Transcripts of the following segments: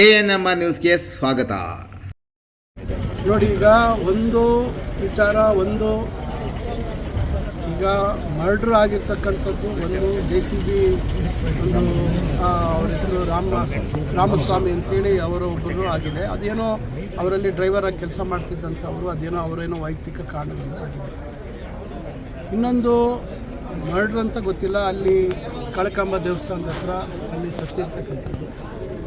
A N M R ನ್ಯೂಸ್ಗೆ ಸ್ವಾಗತ. ನೋಡಿ, ಈಗ ಒಂದು ವಿಚಾರ, ಒಂದು ಈಗ ಮರ್ಡ್ರ್ ಆಗಿರ್ತಕ್ಕಂಥದ್ದು ಒಂದು ಜೆ ಸಿ ಬಿ, ಒಂದು ಹೆಸರು ರಾಮ, ರಾಮಸ್ವಾಮಿ ಅಂತೇಳಿ ಅವರು ಒಬ್ಬರು ಆಗಿದೆ. ಅದೇನೋ ಅವರಲ್ಲಿ ಡ್ರೈವರಾಗಿ ಕೆಲಸ ಮಾಡ್ತಿದ್ದಂಥವ್ರು, ಅದೇನೋ ಅವರೇನೋ ವೈಯಕ್ತಿಕ ಕಾರಣಗಳಿಂದ ಆಗಿದೆ ಇನ್ನೊಂದು ಮರ್ಡ್ರ್ ಅಂತ ಗೊತ್ತಿಲ್ಲ. ಅಲ್ಲಿ ಕಳಕಂಬ ದೇವಸ್ಥಾನದ ಹತ್ರ ಅಲ್ಲಿ ಸತ್ತಿರ್ತಕ್ಕಂಥದ್ದು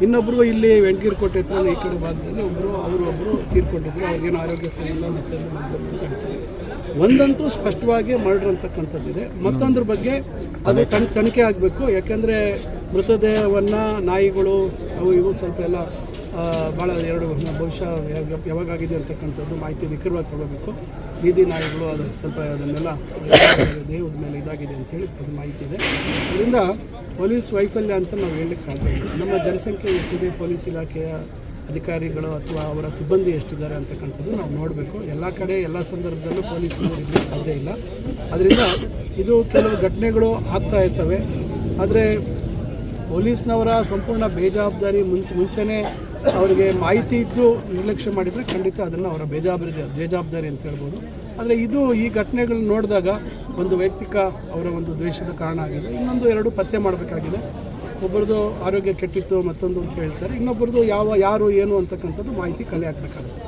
ಇನ್ನೊಬ್ಬರು ಇಲ್ಲಿ ವೆಂಕೀರ್ ಕೋಟೆ ಹತ್ರ ಈ ಕಡೆ ಭಾಗದಲ್ಲಿ ಒಬ್ಬರು ಅವರು ಒಬ್ಬರು ತೀರ್ಕೊಂಡಿದ್ರು. ಅವ್ರಿಗೇನು ಆರೋಗ್ಯ ಸರಿ ಇಲ್ಲ ಮತ್ತೆ ಅಂತ ಒಂದಂತೂ ಸ್ಪಷ್ಟವಾಗಿ ಮರ್ಡರ್ ಅಂತಕ್ಕಂಥದ್ದಿದೆ. ಮತ್ತೊಂದ್ರ ಬಗ್ಗೆ ಅದು ತನ್ ತನಿಖೆ ಆಗಬೇಕು. ಯಾಕೆಂದರೆ ಮೃತದೇಹವನ್ನು ನಾಯಿಗಳು ಅವು ಇವು ಸ್ವಲ್ಪ ಎಲ್ಲ ಭಾಳ ಎರಡು ಬಹುಶಃ ಯಾವಾಗ ಯಾವಾಗಾಗಿದೆ ಅಂತಕ್ಕಂಥದ್ದು ಮಾಹಿತಿ ನಿಖರವಾಗಿ ತೊಗೋಬೇಕು. ಬೀದಿ ನಾಯಿಗಳು ಅದು ಸ್ವಲ್ಪ ಅದನ್ನೆಲ್ಲ ದೇಹದ ಮೇಲೆ ಇದಾಗಿದೆ ಅಂತೇಳಿ ಅದು ಮಾಹಿತಿ ಇದೆ. ಅದರಿಂದ ಪೊಲೀಸ್ ವೈಫಲ್ಯ ಅಂತ ನಾವು ಹೇಳಲಿಕ್ಕೆ ಸಾಧ್ಯ ಇಲ್ಲ. ನಮ್ಮ ಜನಸಂಖ್ಯೆ ಎಷ್ಟಿದೆ, ಪೊಲೀಸ್ ಇಲಾಖೆಯ ಅಧಿಕಾರಿಗಳು ಅಥವಾ ಅವರ ಸಿಬ್ಬಂದಿ ಎಷ್ಟಿದ್ದಾರೆ ಅಂತಕ್ಕಂಥದ್ದು ನಾವು ನೋಡಬೇಕು. ಎಲ್ಲ ಕಡೆ, ಎಲ್ಲ ಸಂದರ್ಭದಲ್ಲೂ ಪೊಲೀಸ್ ಇರಲಿಕ್ಕೆ ಸಾಧ್ಯ ಇಲ್ಲ. ಅದರಿಂದ ಇದು ಕೆಲವು ಘಟನೆಗಳು ಆಗ್ತಾ ಇರ್ತವೆ. ಆದರೆ ಪೊಲೀಸ್ನವರ ಸಂಪೂರ್ಣ ಬೇಜವಾಬ್ದಾರಿ ಮುಂಚೆ ಮುಂಚೆನೇ ಅವರಿಗೆ ಮಾಹಿತಿ ಇದ್ದು ನಿರ್ಲಕ್ಷ್ಯ ಮಾಡಿದರೆ ಖಂಡಿತ ಅದನ್ನು ಅವರ ಬೇಜಾಬ್ದಾರಿ ಬೇಜವಾಬ್ದಾರಿ ಅಂತ ಹೇಳ್ಬೋದು. ಆದರೆ ಇದು ಈ ಘಟನೆಗಳನ್ನ ನೋಡಿದಾಗ ಒಂದು ವೈಯಕ್ತಿಕ ಅವರ ಒಂದು ದ್ವೇಷದ ಕಾರಣ ಆಗಿದೆ. ಇನ್ನೊಂದು ಎರಡು ಪತ್ತೆ ಮಾಡಬೇಕಾಗಿದೆ. ಒಬ್ಬರದು ಆರೋಗ್ಯ ಕೆಟ್ಟಿತ್ತು, ಮತ್ತೊಂದು ಅಂತ ಹೇಳ್ತಾರೆ. ಇನ್ನೊಬ್ಬರದು ಯಾವ ಯಾರು, ಏನು ಅಂತಕ್ಕಂಥದ್ದು ಮಾಹಿತಿ ಕಲೆ ಹಾಕಬೇಕಾಗುತ್ತೆ.